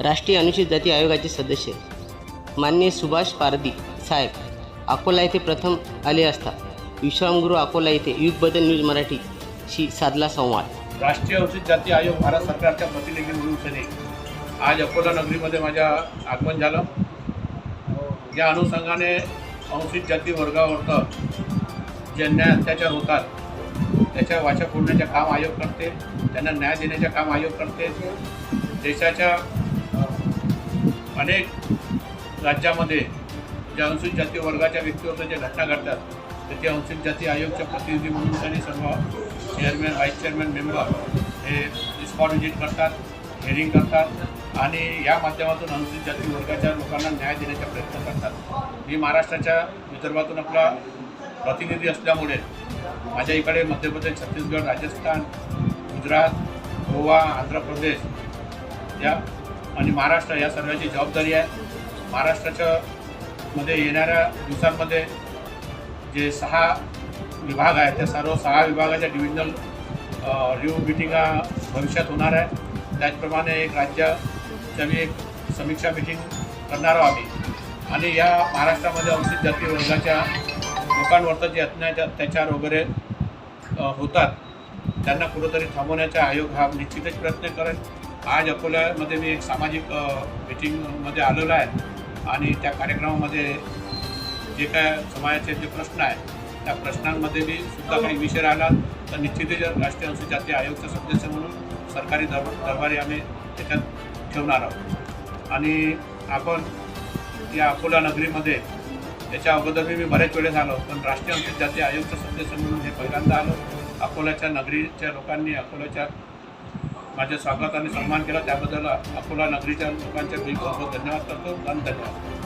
राष्ट्रीय अनुसूचित जाती आयोगाचे सदस्य. माननीय सुभाष पारदी साहेब अकोला येथे प्रथम आले असता विश्रामगुरू अकोला येथे युग बदल न्यूज मराठीशी साधला संवाद. राष्ट्रीय अनुसूचित जाती आयोग भारत सरकारच्या प्रतिनिधी म्हणून आज अकोला नगरीमध्ये माझ्या आगमन झालं. या अनुषंगाने अनुसूचित जाती वर्गावर जे अन्याय अत्याचार होतात त्याच्या वाचा फोडण्याचे काम आयोग करते त्यांना न्याय देण्याचे काम आयोग करते. देशाच्या अनेक राज्यामध्ये ज्या अनुसूचित जाती वर्गाच्या व्यक्तीवर जे घटना घडतात तर ते अनुसूचित जाती आयोगचे प्रतिनिधी म्हणून त्यांनी सर्व चेअरमॅन व्हाईस चेअरमॅन मेंबर हे स्पॉट व्हिजिट करतात हिअरिंग करतात आणि या माध्यमातून अनुसूचित जाती वर्गाच्या लोकांना न्याय देण्याचा प्रयत्न करतात. मी महाराष्ट्राच्या विदर्भातून आपला प्रतिनिधी असल्यामुळे माझ्या इकडे मध्य प्रदेश छत्तीसगड राजस्थान गुजरात गोवा आंध्र प्रदेश या आणि महाराष्ट्र या सर्वांची जबाबदारी आहे. महाराष्ट्राच्या मध्ये येणाऱ्या दिवसांमध्ये जे सहा विभाग आहेत त्या सर्व सहा विभागाच्या डिव्हिजनल रिव्ह्यू मिटिंगा भविष्यात होणार आहे. त्याचप्रमाणे एक राज्याच्या मी एक समीक्षा मिटिंग करणार आहोत आम्ही. आणि या महाराष्ट्रामध्ये अनुसूचित जाती वर्गाच्या लोकांवरचं जे अत्याचार वगैरे होतात त्यांना कुठंतरी थांबवण्याचा आयोग हा निश्चितच प्रयत्न करेल. आज अकोल्यामध्ये मी एक सामाजिक मीटिंगमध्ये मिटिंगमध्ये आलेलो आहे आणि त्या कार्यक्रमामध्ये जे काय समाजाचे जे प्रश्न आहेत त्या प्रश्नांमध्ये मी सुद्धा काही विषय राहिला. तर निश्चितच राष्ट्रीय अनुसूचित जाती आयोगचा सदस्य म्हणून सरकारी दर दरबारी आम्ही त्याच्यात ठेवणार आहोत. आणि आपण या अकोला नगरीमध्ये त्याच्या अगोदर मी बऱ्याच वेळेस आलो पण राष्ट्रीय अनुसूचित जाती आयोगचा सदस्य म्हणून हे पहिल्यांदा आलो. अकोल्याच्या नगरीच्या लोकांनी अकोल्याच्या माझ्या स्वागत आणि सन्मान केला. त्याबद्दल अकोला नगरीच्या लोकांच्या मी खूप खूप धन्यवाद करतो. आणि धन्यवाद.